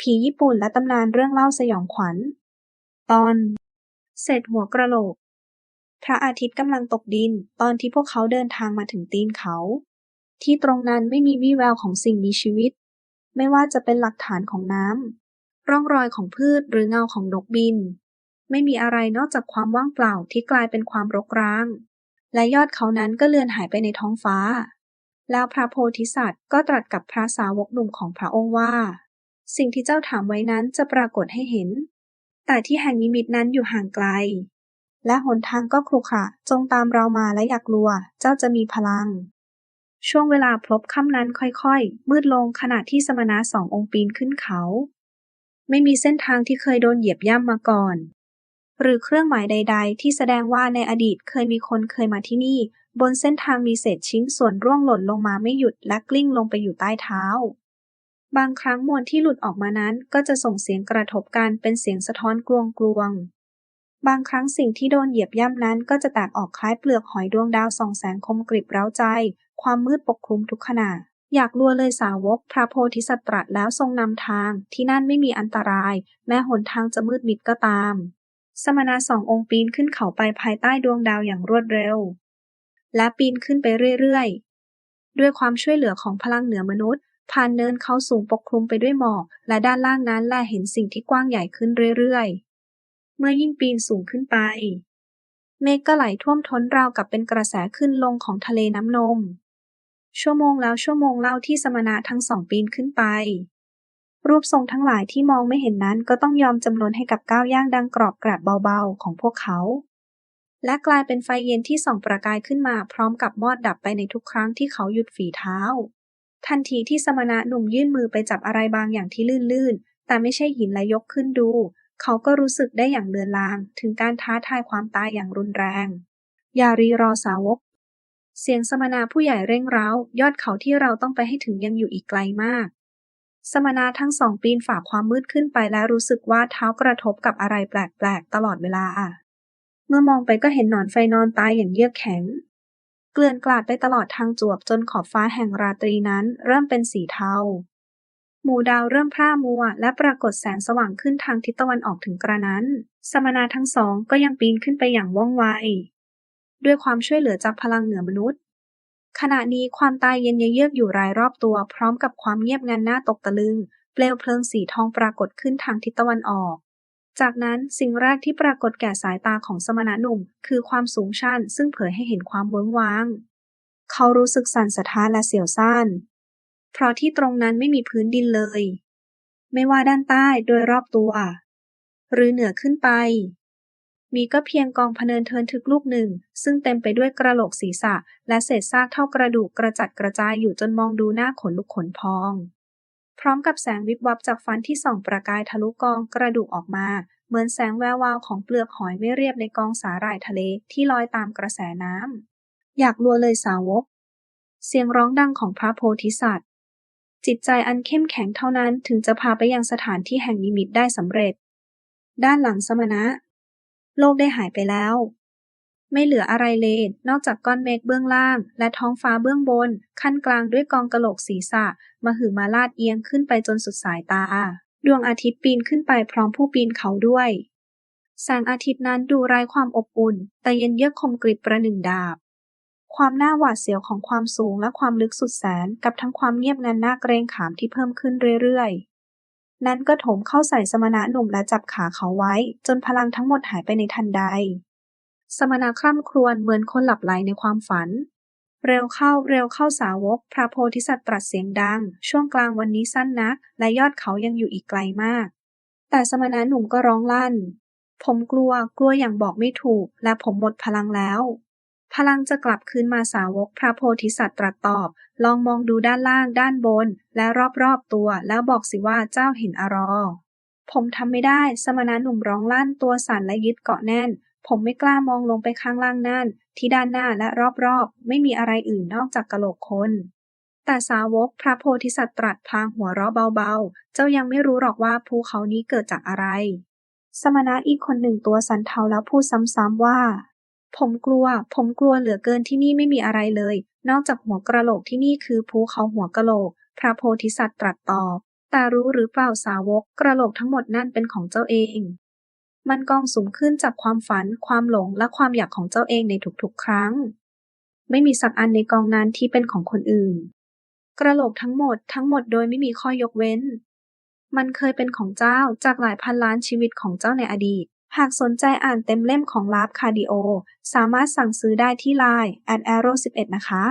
ผีญี่ปุ่นและตำนานเรื่องเล่าสยองขวัญ ตอน เศษหัวกระโหลก พระอาทิตย์กำลังตกดินตอนที่พวกเขาเดินทางมาถึงตีนเขา ที่ตรงนั้นไม่มีวี่แววของสิ่งมีชีวิต ไม่ว่าจะเป็นหลักฐานของน้ำร่องรอยของพืชหรือเงาของนกบิน ไม่มีอะไรนอกจากความว่างเปล่าที่กลายเป็นความรกร้าง และยอดเขานั้นก็เลือนหายไปในท้องฟ้า แล้วพระโพธิสัตว์ก็ตรัสกับพระสาวกหนุ่มของพระองค์ว่า สิ่งที่เจ้าถามไว้นั้นจะปรากฏให้เห็น แต่ที่แห่งนิมิตนั้นอยู่ห่างไกล และหนทางก็ครุขระจงตามเรามาและอย่ากลัว เจ้าจะมีพลัง ช่วงเวลาพลบค่ำนั้นค่อยๆ มืดลงขณะที่สมณะสององค์ปีนขึ้นเขา ไม่มีเส้นทางที่เคยโดนเหยียบย่ำมาก่อน หรือเครื่องหมายใด ๆ ที่แสดงว่าในอดีตเคยมีคนเคยมาที่นี่ บนเส้นทางมีเศษชิ้นส่วนร่วงหล่นลงมาไม่หยุดและกลิ้งลงไปอยู่ใต้เท้า บางครั้งมวลที่หลุดออกมานั้นก็จะส่งเสียงกระทบกันเป็นเสียงสะท้อนกลวงกลวงๆบางครั้งสิ่งที่โดนเหยียบย่ำนั้นก็จะแตกออกคล้ายเปลือกหอยดวงดาวส่องแสงคมกริบเร้าใจ ความมืดปกคลุมทุกขณะอยากลัวเลยสาวกพระโพธิสัตว์ตรัสแล้วทรงนำทาง ที่นั่นไม่มีอันตราย แม้หนทางจะมืดมิดก็ตาม สมณะสององค์ปีนขึ้นเขาไปภายใต้ดวงดาวอย่างรวดเร็ว และปีนขึ้นไปเรื่อยๆ ด้วยความช่วยเหลือของพลังเหนือมนุษย์ ผ่านเนินเขาสูงปกคลุมไปด้วยหมอก และด้านล่างนั้นแลเห็นสิ่งที่กว้างใหญ่ขึ้นเรื่อยๆ เมื่อยิ่งปีนสูงขึ้นไป เมฆก็ไหลท่วมท้นราวกับเป็นกระแสขึ้นลงของทะเลน้ำนม ชั่วโมงแล้วชั่วโมงเล่าที่สมณะทั้งสองปีนขึ้นไป รูปทรงทั้งหลายที่มองไม่เห็นนั้นก็ต้องยอมจำนวนให้กับก้าวย่างดังกรอบกราบเบาๆ ของพวกเขา และกลายเป็นไฟเย็นที่ส่องประกายขึ้นมาพร้อมกับมอดดับไปในทุกครั้งที่เขาหยุดฝีเท้า ทันทีที่สมณะหนุ่มยื่นมือไปจับอะไรบางอย่างที่ลื่นๆ แต่ไม่ใช่หินและยกขึ้นดู เขาก็รู้สึกได้อย่างเลือนลาง ถึงการท้าทายความตายอย่างรุนแรง อย่ารีรอสาวก เสียงสมณะผู้ใหญ่เร่งเร้า ยอดเขาที่เราต้องไปให้ถึงยังอยู่อีกไกลมาก สมณะทั้งสองปีนฝ่าความมืดขึ้นไปและรู้สึกว่าเท้ากระทบกับอะไรแปลกๆ ตลอดเวลา เมื่อมองไปก็เห็นหนอนไฟนอนตายอย่างเยือกแข็ง เกลื่อนกลาดไปตลอดทางจวบจนขอบฟ้าแห่งราตรีนั้นเริ่มเป็นสีเทา หมู่ดาวเริ่มพร่ามัวและปรากฏแสงสว่างขึ้นทางทิศตะวันออกถึงกระนั้น สมณะทั้งสองก็ยังปีนขึ้นไปอย่างว่องไว ด้วยความช่วยเหลือจากพลังเหนือมนุษย์ ขณะนี้ความตายเย็นเยือกอยู่รายรอบตัว พร้อมกับความเงียบงันหน้าตกตะลึง เปลวเพลิงสีทองปรากฏขึ้นทางทิศตะวันออก จากนั้นสิ่งแรกที่ปรากฏแก่สายตาของสมณะหนุ่ม คือความสูงชันซึ่งเผยให้เห็นความเวิ้งว้าง เขารู้สึกสั่นสะท้านและเสียวซ่านเพราะที่ตรงนั้นไม่มีพื้นดินเลย ไม่ว่าด้านใต้โดยรอบตัว หรือเหนือขึ้นไป มีก็เพียงกองพเนินเทินทึกลูกหนึ่ง ซึ่งเต็มไปด้วยกระโหลกศีรษะ และเศษซากเท่ากระดูกกระจัดกระจายอยู่จนมองดูหน้าขนลุกขนพอง พร้อมกับแสงวิบวับจากฟันที่ส่องประกายทะลุกองกระดูกออกมา เหมือนแสงแวววาวของเปลือกหอยไม่เรียบในกองสาหร่ายทะเลที่ลอยตามกระแสน้ำ อยากลัวเลยสาวก เสียงร้องดังของพระโพธิสัตว์ จิตใจอันเข้มแข็งเท่านั้นถึงจะพาไปยังสถานที่แห่งนิมิตได้สำเร็จ ด้านหลังสมณะ โลกได้หายไปแล้ว ไม่เหลืออะไรเลย นอกจากก้อนเมฆเบื้องล่าง และท้องฟ้าเบื้องบน ขั้นกลางด้วยกองกะโหลกศีรษะมาหือมาลาดเอียงขึ้นไปจนสุดสายตา ดวงอาทิตย์ปีนขึ้นไปพร้อมผู้ปีนเขาด้วย แสงอาทิตย์นั้นดูไร้ความอบอุ่น แต่เย็นเยือกคมกริบประหนึ่งดาบ ความน่าหวาดเสียวของความสูงและความลึกสุดแสน กับทั้งความเงียบงันน่าเกรงขามที่เพิ่มขึ้นเรื่อยๆ นั้นก็โถมเข้าใส่สมณะหนุ่มและจับขาเขาไว้ จนพลังทั้งหมดหายไปในทันใด สมณะคร่ำครวญเหมือนคนหลับไหลในความฝัน เร็วเข้าเร็วเข้าสาวก พระโพธิสัตว์ตรัสเสียงดัง ช่วงกลางวันนี้สั้นนัก และยอดเขายังอยู่อีกไกลมาก แต่สมณะหนุ่มก็ร้องลั่น ผมกลัวกลัวอย่างบอกไม่ถูก และผมหมดพลังแล้ว พลังจะกลับคืนมาสาวก พระโพธิสัตว์ตรัสตอบ ลองมองดูด้านล่างด้านบน และรอบๆตัว แล้วบอกสิว่าเจ้าเห็นอะไรผมทำไม่ได้ สมณะหนุ่มร้องลั่นตัวสั่นและยึดเกาะแน่น ผมไม่กล้ามองลงไปข้างล่างนั่น ที่ด้านหน้าและรอบๆ ไม่มีอะไรอื่นนอกจากกะโหลกคน แต่สาวกพระโพธิสัตว์ตรัสพลางหัวเราะเบาๆ เจ้ายังไม่รู้หรอกว่าภูเขานี้เกิดจากอะไร สมณะอีกคนหนึ่งตัวสั่นเทาแล้วพูดซ้ำๆว่า ผมกลัว ผมกลัวเหลือเกินที่นี่ไม่มีอะไรเลย นอกจากหัวกระโหลกที่นี่คือภูเขาหัวกระโหลก พระโพธิสัตว์ตรัสตอบต่แต่รู้หรือเปล่าสาวกกระโหลกทั้งหมดนั่นเป็นของเจ้าเอง มันกองสูงขึ้นจากความฝัน ความหลง และความอยากของเจ้าเองในทุกๆ ครั้ง ไม่มีสักอันในกองนั้นที่เป็นของคนอื่น กระโหลกทั้งหมดทั้งหมดโดยไม่มีข้อยกเว้น มันเคยเป็นของเจ้าจากหลายพันล้านชีวิตของเจ้าในอดีต หากสนใจอ่านเต็มเล่มของลาฟคาร์ดิโอ สามารถสั่งซื้อได้ที่ไลน์ at arrow 11นะคะ